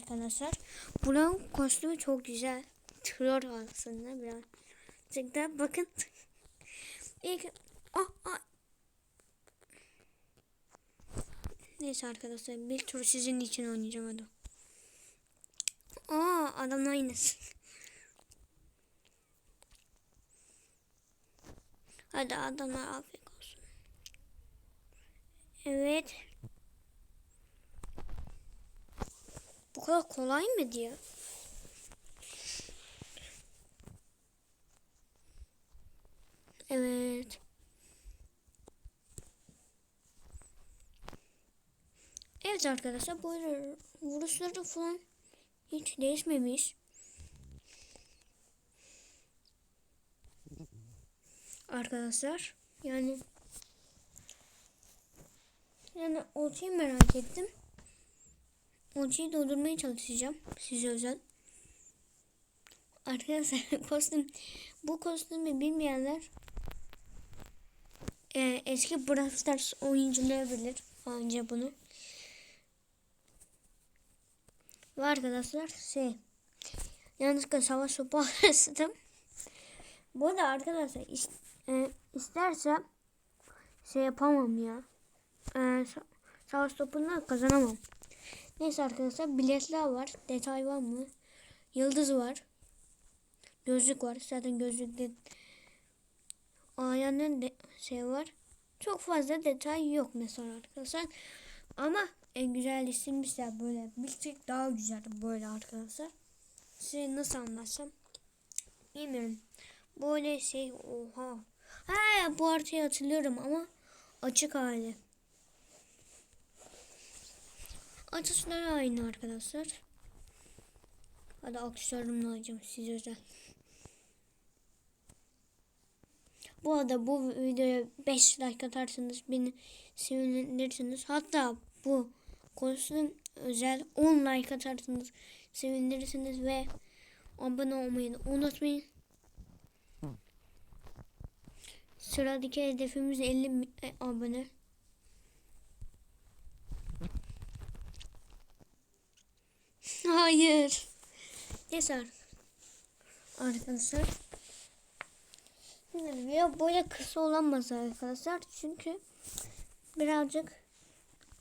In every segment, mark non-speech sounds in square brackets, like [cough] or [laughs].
arkadaşlar. Buranın kostümü çok güzel. Troll aslında biraz. Gerçekten bakın. İlk ah, ah. Neyse arkadaşlar bir tur sizin için oynayacağım hadi. Aa adam aynısı. Hadi adamlar afiyet olsun. Evet. Bu kadar kolay mı diyor? Evet. Evet arkadaşlar böyle vuruşları falan hiç değişmemiş. Arkadaşlar yani yani ultiyi merak ettim. Ultiyi doldurmaya çalışacağım size özel. Arkadaşlar [laughs] kostüm bu kostümü bilmeyenler e, eski Brawl Stars oyuncuları bilir anca bunu. Ve arkadaşlar şey yanlışlıkla savaş sopa. [laughs] Bu arada arkadaşlar is, e, istersem şey yapamam ya. E, sa- savaş topunda kazanamam. Neyse arkadaşlar biletler var. Detay var mı? Yıldız var. Gözlük var. Zaten gözlükte ayağının de şey var. Çok fazla detay yok mesela arkadaşlar. Ama en güzel isimmişler böyle. Bir tık daha güzel böyle arkadaşlar. Size nasıl anlatsam bilmiyorum. Böyle şey oha. Ha bu haritayı hatırlıyorum ama açık hali. Açışları aynı arkadaşlar. Hadi aksesuarımla alacağım size özel. Bu arada bu videoya 5 like atarsanız beni sevinirsiniz. Hatta bu kostüm özel 10 like atarsanız sevinirsiniz ve abone olmayı unutmayın. Sıradaki hedefimiz 50 mi- e, abone. Hayır. Neyse ar- arkadaşlar. Şimdi böyle kısa olamaz arkadaşlar. Çünkü birazcık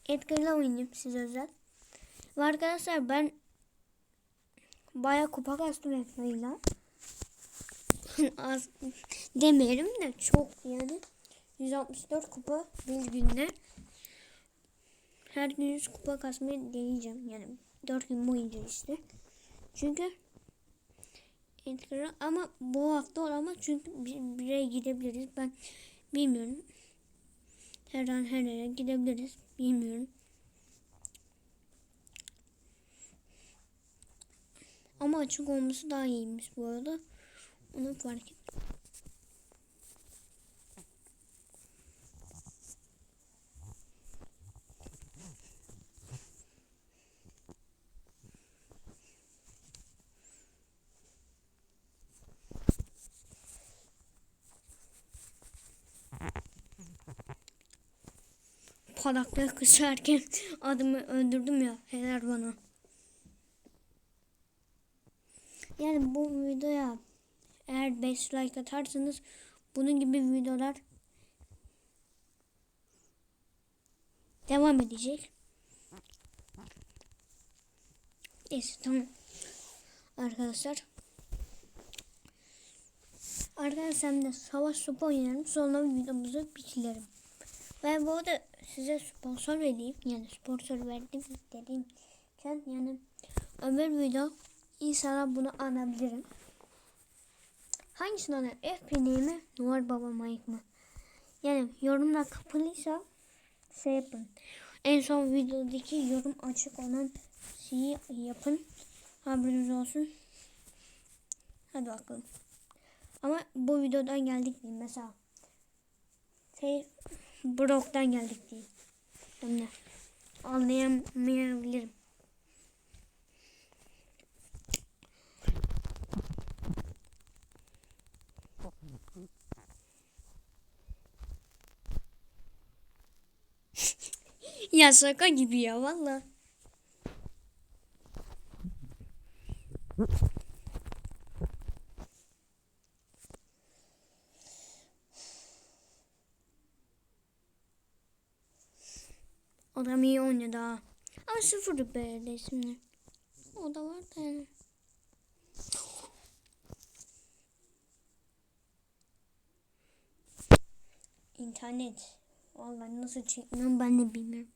etkili oynayayım size özel. Ve arkadaşlar ben baya kupa kastım ekmeğiyle. [laughs] Az demeyelim de çok yani. 164 kupa bir günde. Her gün 100 kupa kasmayı deneyeceğim. Yani 4 gün boyunca işte. Çünkü etkili ama bu hafta olamaz çünkü bir, bir yere gidebiliriz. Ben bilmiyorum. Her an her yere gidebiliriz. Bilmiyorum. Ama açık olması daha iyiymiş bu arada. Onu fark ettim. Palaklığı kısarken adımı öldürdüm ya. Helal bana. Yani bu videoya eğer 5 like atarsanız bunun gibi videolar devam edecek. Neyse tamam. Arkadaşlar. Arkadaşlar de savaş sopa oynarım. Sonra videomuzu bitirelim. Ve bu arada size sponsor vereyim. Yani sponsor verdim dediğim yani öbür video İnşallah bunu alabilirim. Hangisini alır? FPN mi? Noel Baba Mike mı? Yani yorumlar kapalıysa şey yapın. En son videodaki yorum açık olan şeyi yapın. Haberiniz olsun. Hadi bakalım. Ama bu videodan geldik değil mesela. Şey Brock'tan geldik de anlayamayabilirim. Ya şaka gibi ya valla. Adam iyi oynadı ha. Ama sıfır be resimler. O da var da yani. İnternet. Vallahi nasıl çekmiyorum ben de bilmiyorum.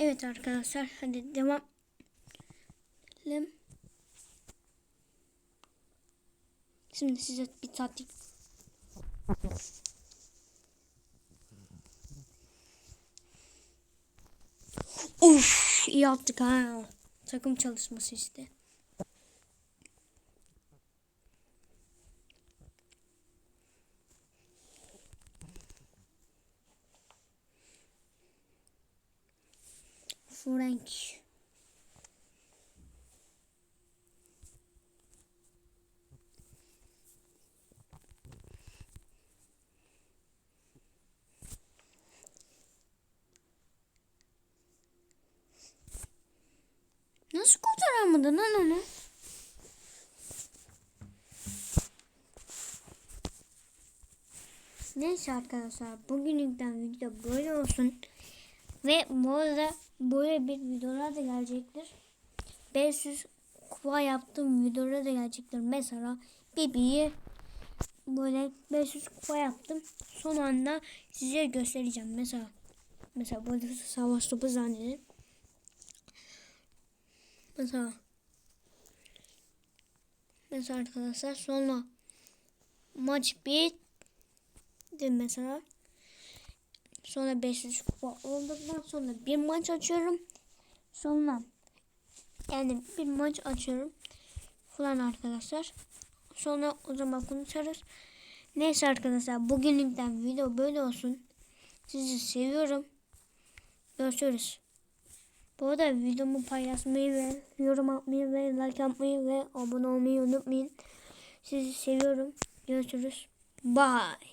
Evet arkadaşlar hadi devam edelim. Şimdi size bir taktik. Uf iyi yaptık ha. Takım çalışması işte. Frank. Nasıl kurtaramadın lan onu? Neyse arkadaşlar bugünlükten video böyle olsun. Ve bu arada böyle bir videolar da gelecektir. 500 kupa yaptığım videolar da gelecektir. Mesela Bibi'yi böyle 500 kupa yaptım. Son anda size göstereceğim. Mesela mesela böyle savaş topu zannedin. Mesela mesela arkadaşlar sonra maç bitti mesela. Sonra 500 kupa olduktan sonra bir maç açıyorum. Sonra yani bir maç açıyorum falan arkadaşlar. Sonra o zaman konuşuruz. Neyse arkadaşlar bugünlükten video böyle olsun. Sizi seviyorum. Görüşürüz. Bu arada videomu paylaşmayı ve yorum atmayı ve like atmayı ve abone olmayı unutmayın. Sizi seviyorum. Görüşürüz. Bye.